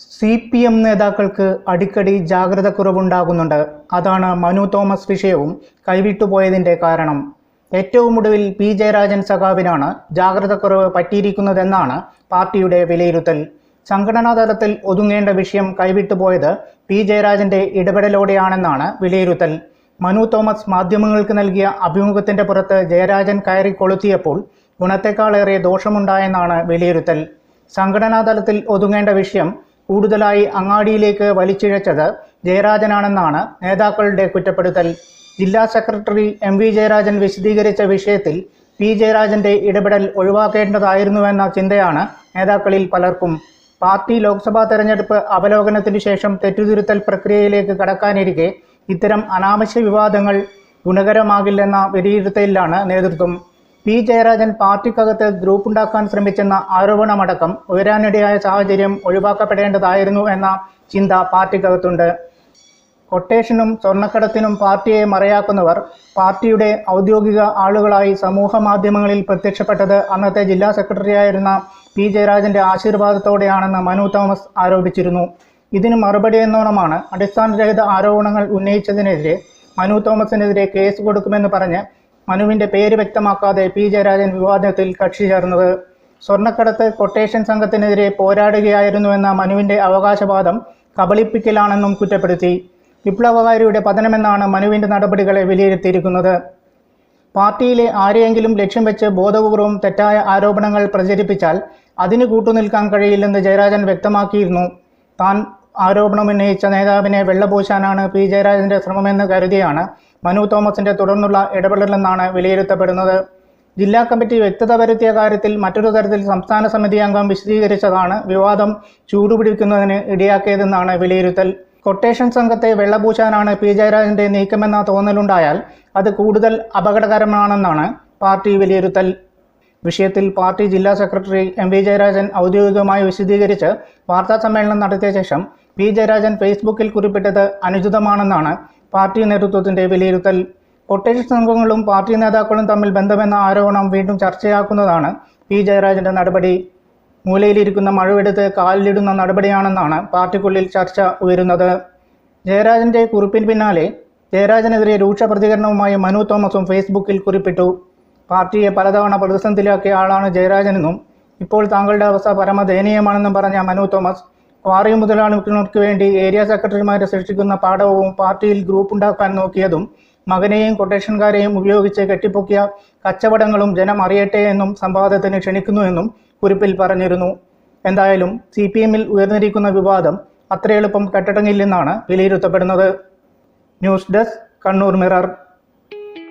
C P M നേതാക്കൾക്ക് അടിക്കടി ജാഗ്രത കുറവുണ്ടാകുന്നുണ്ട് അതാണ് മനു തോമസ് വിഷയവും കൈവിട്ടുപോയതിന്റെ കാരണം. ഏറ്റവും ഒടുവിൽ പി ജയരാജൻ സഖാവിനാണ് ജാഗ്രത കുറവ് പറ്റിയിരിക്കുന്നതെന്നാണ് പാർട്ടിയുടെ വിലയിരുത്തൽ. സംഘടനാ തലത്തിൽ ഒതുങ്ങേണ്ട വിഷയം കൈവിട്ടുപോയത് പി ജയരാജന്റെ ഇടപെടലോടെയാണെന്നാണ് വിലയിരുത്തൽ. മനു തോമസ് മാധ്യമങ്ങൾക്ക് നൽകിയ അഭിമുഖത്തിന്റെ പുറത്ത് ജയരാജൻ കയറി കൊളുത്തിയപ്പോൾ ഗുണത്തെക്കാളേറെ ദോഷമുണ്ടായെന്നാണ് വിലയിരുത്തൽ. സംഘടനാ തലത്തിൽ ഒതുങ്ങേണ്ട വിഷയം കൂടുതലായി അങ്ങാടിയിലേക്ക് വലിച്ചിഴച്ചത് ജയരാജനാണെന്നാണ് നേതാക്കളുടെ കുറ്റപ്പെടുത്തൽ. ജില്ലാ സെക്രട്ടറി എം വി ജയരാജൻ വിശദീകരിച്ച വിഷയത്തിൽ പി ജയരാജന്റെ ഇടപെടൽ ഒഴിവാക്കേണ്ടതായിരുന്നുവെന്ന ചിന്തയാണ് നേതാക്കളിൽ പലർക്കും. പാർട്ടി ലോക്സഭാ തെരഞ്ഞെടുപ്പ് അവലോകനത്തിനു ശേഷം തെറ്റുതിരുത്തൽ പ്രക്രിയയിലേക്ക് കടക്കാനിരിക്കെ ഇത്തരം അനാവശ്യ വിവാദങ്ങൾ ഗുണകരമാകില്ലെന്ന വിലയിരുത്തലിലാണ് നേതൃത്വം. പി ജയരാജൻ പാർട്ടിക്കകത്ത് ഗ്രൂപ്പ് ഉണ്ടാക്കാൻ ശ്രമിച്ചെന്ന ആരോപണമടക്കം ഉയരാനിടയായ സാഹചര്യം ഒഴിവാക്കപ്പെടേണ്ടതായിരുന്നു എന്ന ചിന്ത പാർട്ടിക്കകത്തുണ്ട്. കൊട്ടേഷനും സ്വർണക്കടത്തിനും പാർട്ടിയെ മറയാക്കുന്നവർ പാർട്ടിയുടെ ഔദ്യോഗിക ആളുകളായി സമൂഹ മാധ്യമങ്ങളിൽ പ്രത്യക്ഷപ്പെട്ടത് അന്നത്തെ ജില്ലാ സെക്രട്ടറിയായിരുന്ന പി ജയരാജന്റെ ആശീർവാദത്തോടെയാണെന്ന് മനു തോമസ് ആരോപിച്ചിരുന്നു. ഇതിന് മറുപടി എന്നോണമാണ് അടിസ്ഥാനരഹിത ആരോപണങ്ങൾ ഉന്നയിച്ചതിനെതിരെ മനു തോമസിനെതിരെ കേസ് കൊടുക്കുമെന്ന് പറഞ്ഞ് മനുവിന്റെ പേര് വ്യക്തമാക്കാതെ പി. ജയരാജൻ വിവാദത്തിൽ കക്ഷി ചേർന്നത്. സ്വർണക്കടത്ത് കൊട്ടേഷൻ സംഘത്തിനെതിരെ പോരാടുകയായിരുന്നുവെന്ന മനുവിന്റെ അവകാശവാദം കബളിപ്പിക്കലാണെന്നും കുറ്റപ്പെടുത്തി. വിപ്ലവകാരിയുടെ പതനമെന്നാണ് മനുവിന്റെ നടപടികളെ വിലയിരുത്തിയിരിക്കുന്നത്. പാർട്ടിയിലെ ആരെയെങ്കിലും ലക്ഷ്യം വെച്ച് ബോധപൂർവം തെറ്റായ ആരോപണങ്ങൾ പ്രചരിപ്പിച്ചാൽ അതിന് കൂട്ടുനിൽക്കാൻ കഴിയില്ലെന്ന് ജയരാജൻ വ്യക്തമാക്കിയിരുന്നു. താൻ ആരോപണം ഉന്നയിച്ച നേതാവിനെ വെള്ളപൂശാനാണ് പി. ജയരാജന്റെ ശ്രമമെന്ന് കരുതിയാണ് മനു തോമസിന്റെ തുടർന്നുള്ള ഇടപെടലെന്നാണ് വിലയിരുത്തപ്പെടുന്നത്. ജില്ലാ കമ്മിറ്റി വ്യക്തത വരുത്തിയ കാര്യത്തിൽ മറ്റൊരു തരത്തിൽ സംസ്ഥാന സമിതി അംഗം വിശദീകരിച്ചതാണ് വിവാദം ചൂടുപിടിക്കുന്നതിന് ഇടയാക്കിയതെന്നാണ് വിലയിരുത്തൽ. കൊട്ടേഷൻ സംഘത്തെ വെള്ളപൂശാനാണ് പി ജയരാജന്റെ നീക്കമെന്ന തോന്നലുണ്ടായാൽ അത് കൂടുതൽ അപകടകരമാണെന്നാണ് പാർട്ടി വിലയിരുത്തൽ. വിഷയത്തിൽ പാർട്ടി ജില്ലാ സെക്രട്ടറി എം വി ജയരാജൻ ഔദ്യോഗികമായി വിശദീകരിച്ച് വാർത്താ സമ്മേളനം നടത്തിയ ശേഷം പി ജയരാജൻ ഫേസ്ബുക്കിൽ കുറിപ്പിട്ടത് അനുചിതമാണെന്നാണ് പാർട്ടി നേതൃത്വത്തിന്റെ വിലയിരുത്തൽ. കൊട്ടേഷൻ സംഘങ്ങളും പാർട്ടി നേതാക്കളും തമ്മിൽ ബന്ധമെന്ന ആരോപണം വീണ്ടും ചർച്ചയാക്കുന്നതാണ് പി. ജയരാജന്റെ നടപടി. മൂലയിലിരിക്കുന്ന മഴവെടുത്ത് കാലിലിടുന്ന നടപടിയാണെന്നാണ് പാർട്ടിക്കുള്ളിൽ ചർച്ച ഉയരുന്നത്. ജയരാജന്റെ കുറിപ്പിന് പിന്നാലെ ജയരാജനെതിരെ രൂക്ഷ പ്രതികരണവുമായി മനു തോമസും ഫേസ്ബുക്കിൽ കുറിപ്പിട്ടു. പാർട്ടിയെ പലതവണ പ്രതിസന്ധിയിലാക്കിയ ആളാണ് ജയരാജനെന്നും ഇപ്പോൾ താങ്കളുടെ അവസ്ഥ പരമദയനീയമാണെന്നും പറഞ്ഞ മനു തോമസ് ക്വാറി മുതലാളികൾക്ക് വേണ്ടി ഏരിയ സെക്രട്ടറിമാരെ സൃഷ്ടിക്കുന്ന പാഠവും പാർട്ടിയിൽ ഗ്രൂപ്പ് ഉണ്ടാക്കാൻ നോക്കിയതും മകനെയും കൊട്ടേഷൻകാരെയും ഉപയോഗിച്ച് കെട്ടിപ്പൊക്കിയ കച്ചവടങ്ങളും ജനം അറിയട്ടെ എന്നും സംവാദത്തിന് ക്ഷണിക്കുന്നുവെന്നും കുറിപ്പിൽ പറഞ്ഞിരുന്നു. എന്തായാലും സി പി എമ്മിൽ ഉയർന്നിരിക്കുന്ന വിവാദം അത്ര എളുപ്പം കെട്ടടങ്ങില്ലെന്നാണ് വിലയിരുത്തപ്പെടുന്നത്. News desk Kannur mirror.